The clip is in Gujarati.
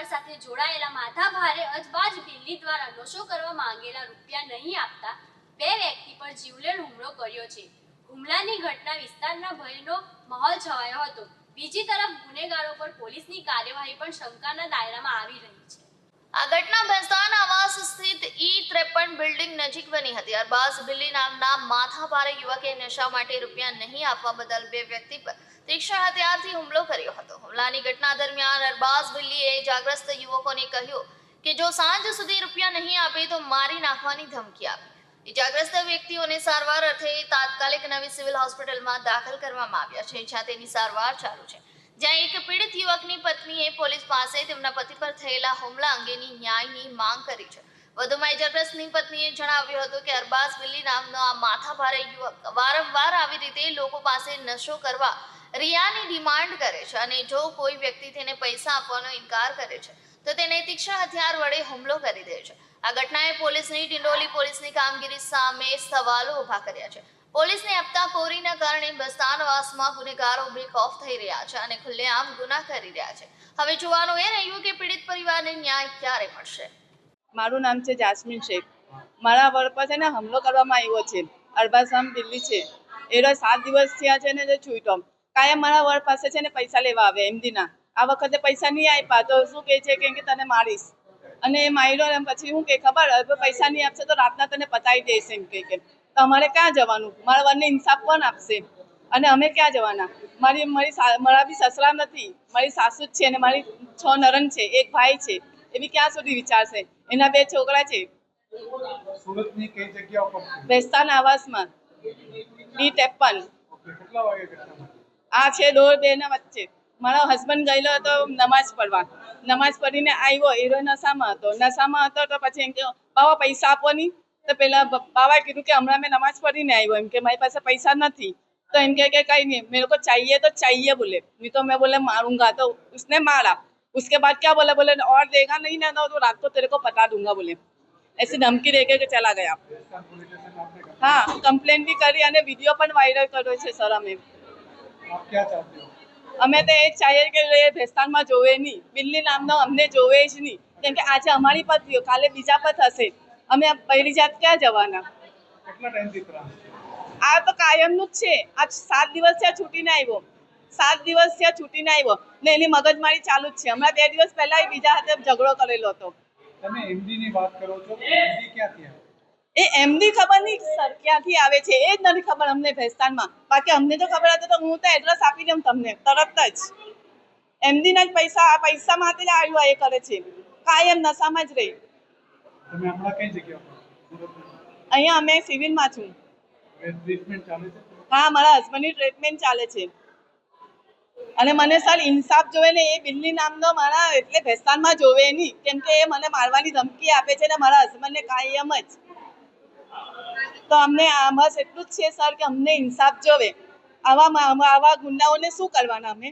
કારોબાર સાથે જોડાયેલા માથાભારે અજબાજ બિલ્લી દ્વારા નશો કરવા માંગેલા રૂપિયા નહીં આપતા બે વ્યક્તિ પર જીવલેણ હુમલો કર્યો છે. હુમલાની ઘટના વિસ્તારના ભયનો માહોલ છવાયો હતો. બીજી તરફ ગુનેગારો પર પોલીસની કાર્યવાહી પણ શંકાના દાયરામાં આવી રહી છે. આ ઘટના ભેસ્તાન આવાસ સ્થિત ઈ ત્રેપન બિલ્ડિંગ નજીક બની હતી. અરબાઝ બિલ્લી નામના માથાભારે યુવકે નશા માટે રૂપિયા નહીં આપવા બદલ બે વ્યક્તિ પર તીક્ષ્ણ હથિયારથી હુમલો કર્યો હતો. હુમલાની ઘટના દરમિયાન અરબાઝ બિલ્લીએ જાગ્રસ્ત યુવકોને કહ્યું કે જો સાંજ સુધી રૂપિયા નહીં આપે તો મારી નાખવાની ધમકી આપી. ઇજાગ્રસ્ત વ્યક્તિઓને સારવાર અર્થે તાત્કાલિક નવી સિવિલ હોસ્પિટલમાં દાખલ કરવામાં આવ્યા છે, જ્યાં તેની સારવાર ચાલુ છે. જ્યાં એક પીડિત યુવકની પત્નીએ પોલીસ પાસે તેમના પતિ પર થયેલા હુમલા અંગેની ન્યાયની માંગ કરી છે. વધુમાં ઇજાગ્રસ્તની પત્નીએ જણાવ્યું હતું કે અરબાઝ બિલ્લી નામનો આ માથાભારે યુવક વારંવાર આવી રીતે લોકો પાસે નશો કરવા રિયાની ડિમાન્ડ કરે છે અને જો કોઈ વ્યક્તિ તેને પૈસા આપવાનો ઇનકાર કરે છે, તો તેને તીક્ષ્ણ હથિયાર વડે હુમલો કરી દે છે. આ ઘટનાએ પોલીસની, ડિંડોલી પોલીસની કામગીરી સામે સવાલો ઊભા કર્યા છે. પોલીસની હપ્તાખોરીના કારણે બસ્તાનવાસમાં ગુનેગારો બેખૌફ થઈ રહ્યા છે અને ખુલ્લેઆમ ગુના કરી રહ્યા છે. હવે જોવાનું એ રહ્યું કે પીડિત પરિવારને ન્યાય ક્યારે મળશે? મારું નામ છે જાસ્મીન શેખ. મારા વર પર છે ને હુમલો કરવામાં આવ્યો છે. અરબાસામ દિલ્હી છે. એ સાત દિવસ થયા છે ને જે છૂટો કાયમ મારા વર પાસે છે ને પૈસા લેવા આવે એમદીના. આ વખતે પૈસા નહીં આપ્યા તો શું કહે છે? કે કે તને મારીશ. અને એ માર્યો એમ પછી હું કે ખબર હવે પૈસા નહીં આપશે તો રાતના તને પતાવી દઈશ એમ કે કે. તો અમારે ક્યાં જવાનું? મારા વરને ઇન્સાફ કોણ આપશે? અને અમે ક્યાં જવાના? મારી મારી મારા બી સસરા નથી. મારી સાસુ જ છે અને મારી છ નરન છે એક ભાઈ છે. એ બી ક્યાં સુધી વિચારશે એના બે છોકરા છે? બેસ્તાન આવાસમાં. બી ત્રેપન ઓકે, કેટલા વાગે ઘટના બની? આ છે દોઢ બે ના વચ્ચે મારો હસબન્ડ ગયેલો હતો નમાઝ પડવા નમાઝ પઢીને આવ્યો હીરો નશામાં હતો નશામાં હતો તો પછી એમ કે બાવા પૈસા આપો નહીં તો પેલા બ- બાવાએ કીધું કે હમણાં મેં નમાઝ પઢીને આવ્યો એમ કે મારી પાસે પૈસા નથી તો એમ કે કે कहीं नहीं मेरे को चाहिए तो चाहिए बोले नहीं तो मैं बोले मारूंगा तो उसने मारा उसके बाद क्या बोला बोले और देगा नहीं ना तो रात को तेरे को पता दूंगा बोले ऐसी धमकी दे के चला गया બેસ્તાન પોલીસ સ્ટેશન આપને ઘટના- હા કમ્પ્લેન બી કરી અને વિડીયો પણ વાયરલ કર્યો છે સર અમે આપ ક્યાં ચાહતે હો અમે તો એ જ ચાહીએ કે ભેસ્તાનમાં જોવે નહીં. બિલ્લી નામનો અમને જોવે જ નહીં. કેમ કે આજે અમારી પર થયો કાલે બીજા પર થશે અમે પહેલી જાત ક્યાં જવાના? આ તો કાયમનું જ છે. આ સાત દિવસ ત્યાં છૂટીને આવ્યો. સાત દિવસ ત્યાં છૂટીને આવ્યો. ને એની મગજમારી ચાલુ જ છે. હમણાં બે દિવસ પહેલા બીજા હાથે ઝઘડો કરેલો હતો. તમે હિન્દીની વાત કરો છો ક્યાંથી એ એમની ખબર નહીં સર ક્યાંથી આવે છે એ જ નથી ખબર અમને ભેસ્તાનમાં. બાકી અમને તો ખબર હતી તો હું તો એડ્રેસ આપી દઉં તમને તરત જ. એમનીના જ પૈસા આ પૈસા માટે જ આવ્યું એ કરે છે. કાયમ નશામાં જ રહી. તમે હમણાં કઈ જગ્યા પર છો? સુરતમાં અહીંયા અમે સિવિલમાં છું. ટ્રીટમેન્ટ ચાલે છે? હા મારા હસબન્ડની ટ્રીટમેન્ટ ચાલે છે. અને મને સર ઇન્સાફ જોવે ને એ બિલ્લી નામનો મારા એટલે ભેસ્તાનમાં જોવે નહીં કેમ કે એ મને મારવાની ધમકી આપે છે ને મારા હસબન્ડને કાયમ જ. તો અમને બસ એટલું જ છે, સર, કે અમને ઇન્સાફ જોવે. આવા આવા ગુંડાઓને શું કરવાના અમે?